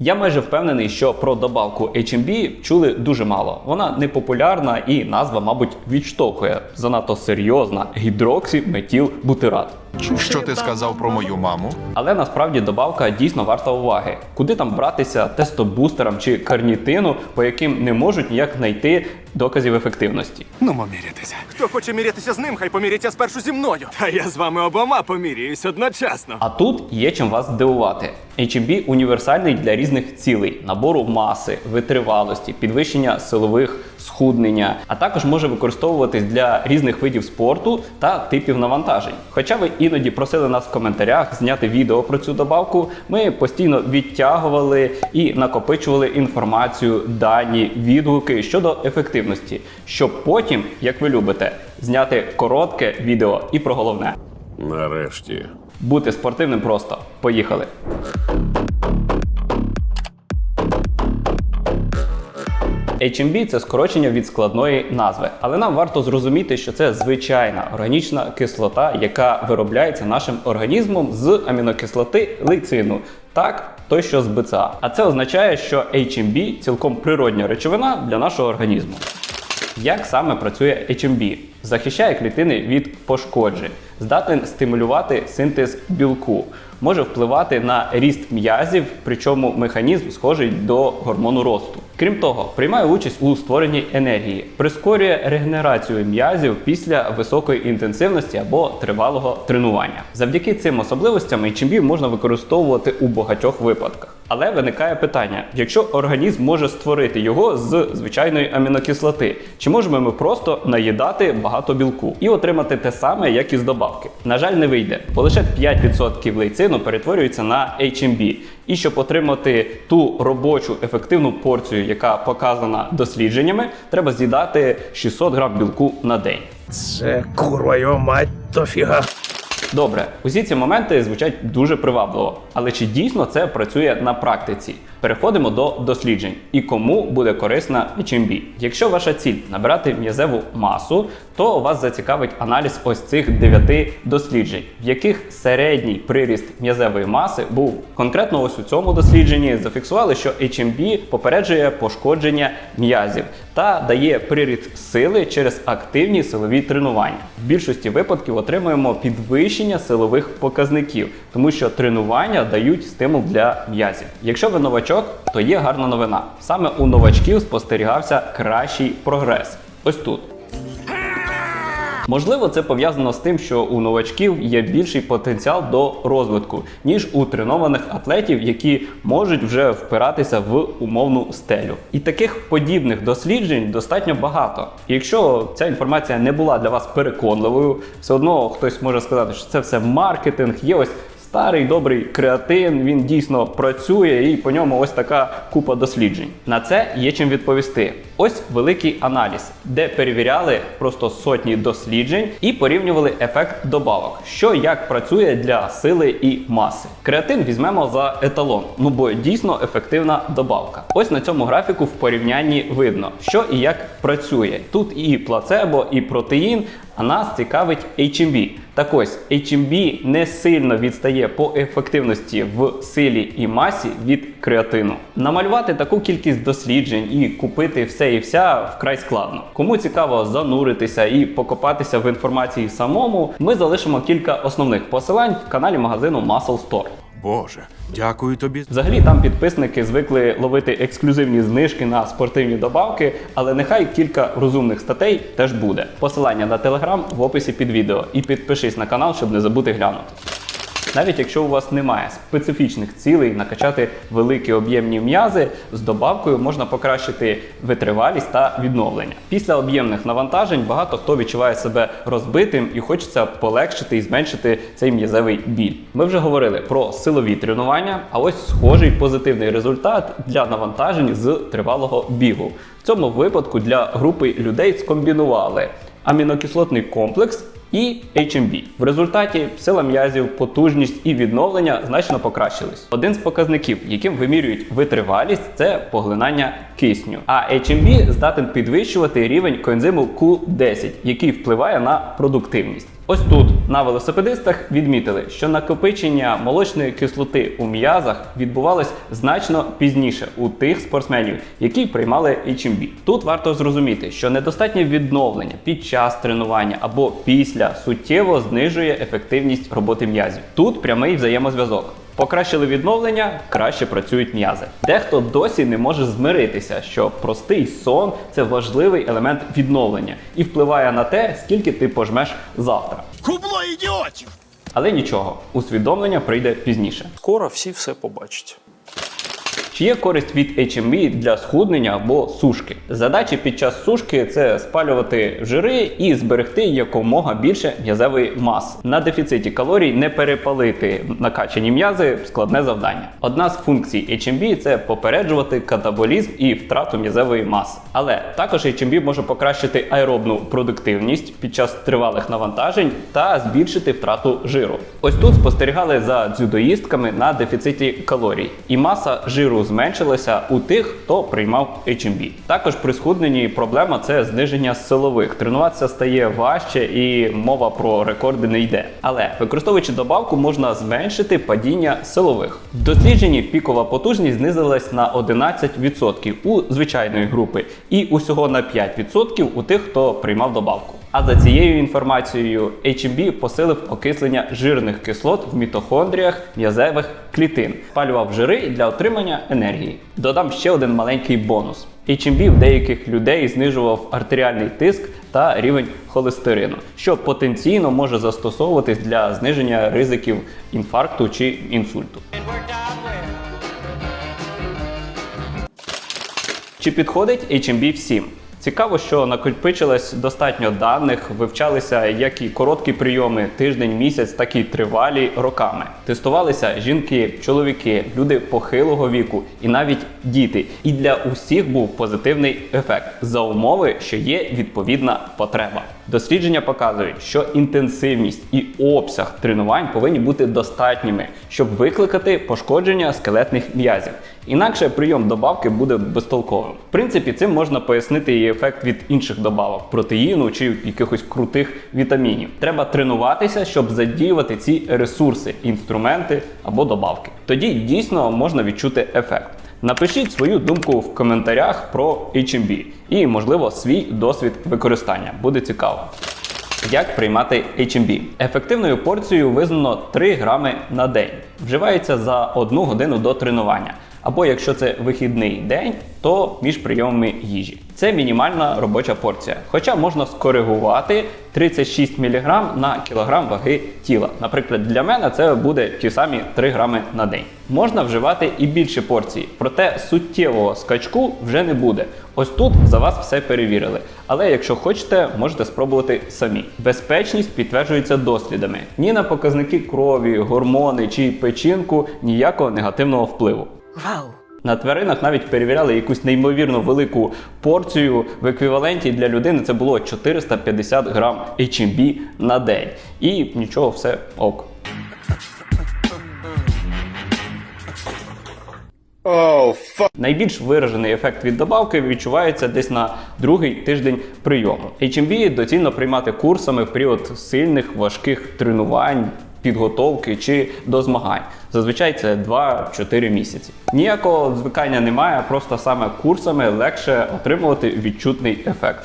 Я майже впевнений, що про добавку HMB чули дуже мало. Вона не популярна і назва, мабуть, відштовхує. Занадто серйозна гідроксіметілбутират. Що ти сказав про мою маму? Але насправді добавка дійсно варта уваги. Куди там братися тестобустерам чи карнітину, по яким не можуть ніяк знайти доказів ефективності. Ну, мірятися. Хто хоче мірятися з ним, хай поміряться спершу зі мною. Та я з вами обома поміряюсь одночасно. А тут є чим вас здивувати. HMB універсальний для різних цілей: набору маси, витривалості, підвищення силових схуднення, а також може використовуватись для різних видів спорту та типів навантажень. Хоча ви іноді просили нас в коментарях зняти відео про цю добавку, ми постійно відтягували і накопичували інформацію, дані, відгуки щодо ефективності, щоб потім, як ви любите, зняти коротке відео і про головне. Нарешті. Бути спортивним просто. Поїхали. HMB – це скорочення від складної назви, але нам варто зрозуміти, що це звичайна органічна кислота, яка виробляється нашим організмом з амінокислоти лейцину. Так, той, що з БЦА. А це означає, що HMB – цілком природня речовина для нашого організму. Як саме працює HMB? Захищає клітини від пошкоджень, здатен стимулювати синтез білку, може впливати на ріст м'язів, причому механізм схожий до гормону росту. Крім того, приймає участь у створенні енергії, прискорює регенерацію м'язів після високої інтенсивності або тривалого тренування. Завдяки цим особливостям HMB можна використовувати у багатьох випадках. Але виникає питання: якщо організм може створити його з звичайної амінокислоти, чи можемо ми просто наїдати багато білку і отримати те саме, як і з добавки? На жаль, не вийде, бо лише 5% лейцину перетворюється на HMB. І щоб отримати ту робочу ефективну порцію, яка показана дослідженнями, треба з'їдати 600 грам білку на день. Це курва його мать то фіга. Добре, усі ці моменти звучать дуже привабливо, але чи дійсно це працює на практиці? Переходимо до досліджень і кому буде корисна HMB. Якщо ваша ціль набирати м'язеву масу, то вас зацікавить аналіз ось цих 9 досліджень, в яких середній приріст м'язевої маси був. Конкретно ось у цьому дослідженні зафіксували, що HMB попереджує пошкодження м'язів та дає приріст сили через активні силові тренування. В більшості випадків отримуємо підвищення силових показників, тому що тренування дають стимул для м'язів. Якщо ви новачок, то є гарна новина. Саме у новачків спостерігався кращий прогрес. Ось тут. Можливо, це пов'язано з тим, що у новачків є більший потенціал до розвитку, ніж у тренованих атлетів, які можуть вже впиратися в умовну стелю. І таких подібних досліджень достатньо багато. І якщо ця інформація не була для вас переконливою, все одно хтось може сказати, що це все маркетинг, є ось. Старий добрий креатин, він дійсно працює, і по ньому ось така купа досліджень. На це є чим відповісти. Ось великий аналіз, де перевіряли просто сотні досліджень і порівнювали ефект добавок, що як працює для сили і маси. Креатин візьмемо за еталон, ну бо дійсно ефективна добавка. Ось на цьому графіку в порівнянні видно, що і як працює. Тут і плацебо, і протеїн, а нас цікавить HMB. Так ось HMB не сильно відстає по ефективності в силі і масі від креатину. Намалювати таку кількість досліджень і купити все і вся вкрай складно. Кому цікаво зануритися і покопатися в інформації самому, ми залишимо кілька основних посилань в каналі магазину Muscle Store. Боже, дякую тобі. Взагалі там підписники звикли ловити ексклюзивні знижки на спортивні добавки, але нехай кілька розумних статей теж буде. Посилання на телеграм в описі під відео. І підпишись на канал, щоб не забути глянути. Навіть якщо у вас немає специфічних цілей накачати великі об'ємні м'язи, з добавкою можна покращити витривалість та відновлення. Після об'ємних навантажень багато хто відчуває себе розбитим і хочеться полегшити і зменшити цей м'язевий біль. Ми вже говорили про силові тренування, а ось схожий позитивний результат для навантажень з тривалого бігу. В цьому випадку для групи людей скомбінували амінокислотний комплекс і HMB. В результаті сила м'язів, потужність і відновлення значно покращились. Один з показників, яким вимірюють витривалість, це поглинання кисню. А HMB здатен підвищувати рівень коензиму Q10, який впливає на продуктивність. Ось тут на велосипедистах відмітили, що накопичення молочної кислоти у м'язах відбувалось значно пізніше у тих спортсменів, які приймали HMB. Тут варто зрозуміти, що недостатнє відновлення під час тренування або після суттєво знижує ефективність роботи м'язів. Тут прямий взаємозв'язок. Покращили відновлення, краще працюють м'язи. Дехто досі не може змиритися, що простий сон це важливий елемент відновлення і впливає на те, скільки ти пожмеш завтра. Кубло ідіотів! Але нічого, усвідомлення прийде пізніше. Скоро всі все побачать. Чи є користь від HMB для схуднення або сушки? Задачі під час сушки це спалювати жири і зберегти якомога більше м'язевої маси. На дефіциті калорій не перепалити накачані м'язи складне завдання. Одна з функцій HMB це попереджувати катаболізм і втрату м'язевої маси. Але також HMB може покращити аеробну продуктивність під час тривалих навантажень та збільшити втрату жиру. Ось тут спостерігали за дзюдоїстками на дефіциті калорій, і маса жиру зменшилася у тих, хто приймав HMB. Також при схудненні проблема це зниження силових. Тренуватися стає важче і мова про рекорди не йде. Але використовуючи добавку, можна зменшити падіння силових. В дослідженні пікова потужність знизилась на 11% у звичайної групи і усього на 5% у тих, хто приймав добавку. А за цією інформацією HMB посилив окислення жирних кислот в мітохондріях м'язевих клітин, спалював жири для отримання енергії. Додам ще один маленький бонус. HMB в деяких людей знижував артеріальний тиск та рівень холестерину, що потенційно може застосовуватись для зниження ризиків інфаркту чи інсульту. Чи підходить HMB всім? Цікаво, що накопичилось достатньо даних, вивчалися як і короткі прийоми тиждень, місяць, так і тривалі роками. Тестувалися жінки, чоловіки, люди похилого віку і навіть діти. І для усіх був позитивний ефект за умови, що є відповідна потреба. Дослідження показують, що інтенсивність і обсяг тренувань повинні бути достатніми, щоб викликати пошкодження скелетних м'язів. Інакше прийом добавки буде безтолковим. В принципі, цим можна пояснити і ефект від інших добавок протеїну чи якихось крутих вітамінів. Треба тренуватися, щоб задіювати ці ресурси, інструменти або добавки. Тоді дійсно можна відчути ефект. Напишіть свою думку в коментарях про HMB і, можливо, свій досвід використання. Буде цікаво. Як приймати HMB? Ефективною порцією визнано 3 грами на день. Вживається за 1 годину до тренування. Або якщо це вихідний день, то між прийомами їжі. Це мінімальна робоча порція. Хоча можна скоригувати 36 мг на кілограм ваги тіла. Наприклад, для мене це буде ті самі 3 грами на день. Можна вживати і більше порцій, проте суттєвого скачку вже не буде. Ось тут за вас все перевірили. Але якщо хочете, можете спробувати самі. Безпечність підтверджується дослідами. Ні на показники крові, гормони чи печінку ніякого негативного впливу. Вау! На тваринах навіть перевіряли якусь неймовірно велику порцію в еквіваленті для людини. Це було 450 грам HMB на день. І нічого, все ок. Найбільш виражений ефект від добавки відчувається десь на другий тиждень прийому. HMB доцільно приймати курсами в період сильних важких тренувань. Підготовки чи до змагань. Зазвичай це 2-4 місяці. Ніякого звикання немає, просто саме курсами легше отримувати відчутний ефект.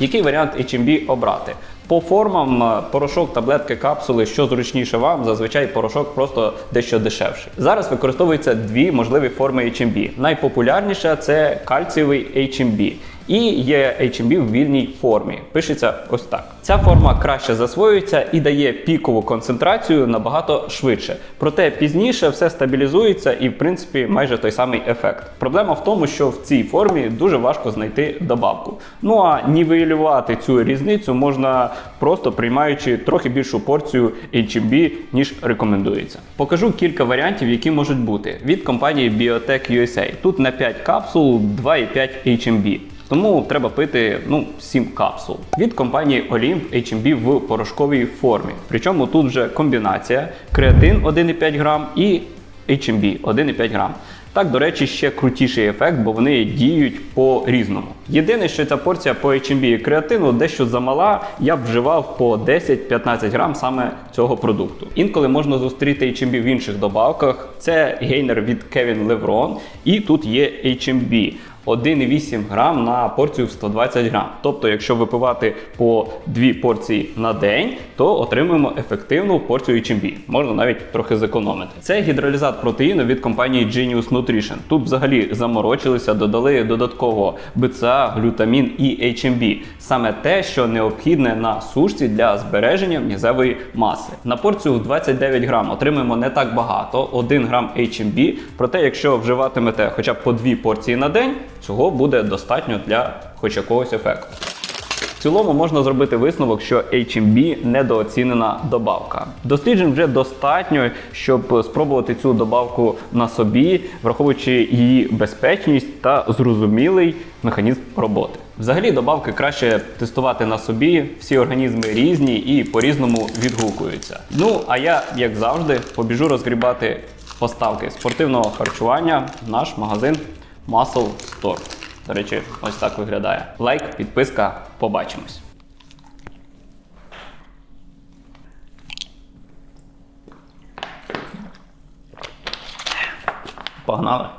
Який варіант HMB обрати? По формам е, порошок, таблетки, капсули, що зручніше вам, зазвичай порошок просто дещо дешевший. Зараз використовуються дві можливі форми HMB. Найпопулярніша це кальцієвий HMB. І є HMB в вільній формі. Пишеться ось так. Ця форма краще засвоюється і дає пікову концентрацію набагато швидше. Проте пізніше все стабілізується і, в принципі, майже той самий ефект. Проблема в тому, що в цій формі дуже важко знайти добавку. Ну а нівелювати цю різницю можна просто приймаючи трохи більшу порцію HMB, ніж рекомендується. Покажу кілька варіантів, які можуть бути від компанії Biotech USA. Тут на 5 капсул 2,5 HMB. Тому треба пити ну 7 капсул. Від компанії Olymp HMB в порошковій формі. Причому тут вже комбінація креатин 1,5 грам і HMB 1,5 грам. Так, до речі, ще крутіший ефект, бо вони діють по-різному. Єдине, що ця порція по HMB і креатину дещо замала, я б вживав по 10-15 грам саме цього продукту. Інколи можна зустріти HMB в інших добавках. Це гейнер від Kevin Levron, і тут є HMB. 1,8 грам на порцію в 120 грам. Тобто, якщо випивати по дві порції на день, то отримуємо ефективну порцію HMB. Можна навіть трохи зекономити. Це гідролізат протеїну від компанії Genius Nutrition. Тут взагалі заморочилися, додали додатково БЦА, глютамін і HMB. Саме те, що необхідне на сушці для збереження м'язевої маси. На порцію в 29 грам отримуємо не так багато, 1 грам HMB. Проте, якщо вживатимете хоча б по дві порції на день, цього буде достатньо для хоч якогось ефекту. В цілому можна зробити висновок, що HMB недооцінена добавка. Досліджень вже достатньо, щоб спробувати цю добавку на собі, враховуючи її безпечність та зрозумілий механізм роботи. Взагалі, добавки краще тестувати на собі, всі організми різні і по-різному відгукуються. Ну а я, як завжди, побіжу розгрібати поставки спортивного харчування в наш магазин Muscle Store. До речі, ось так виглядає. Лайк, підписка, побачимось. Погнали!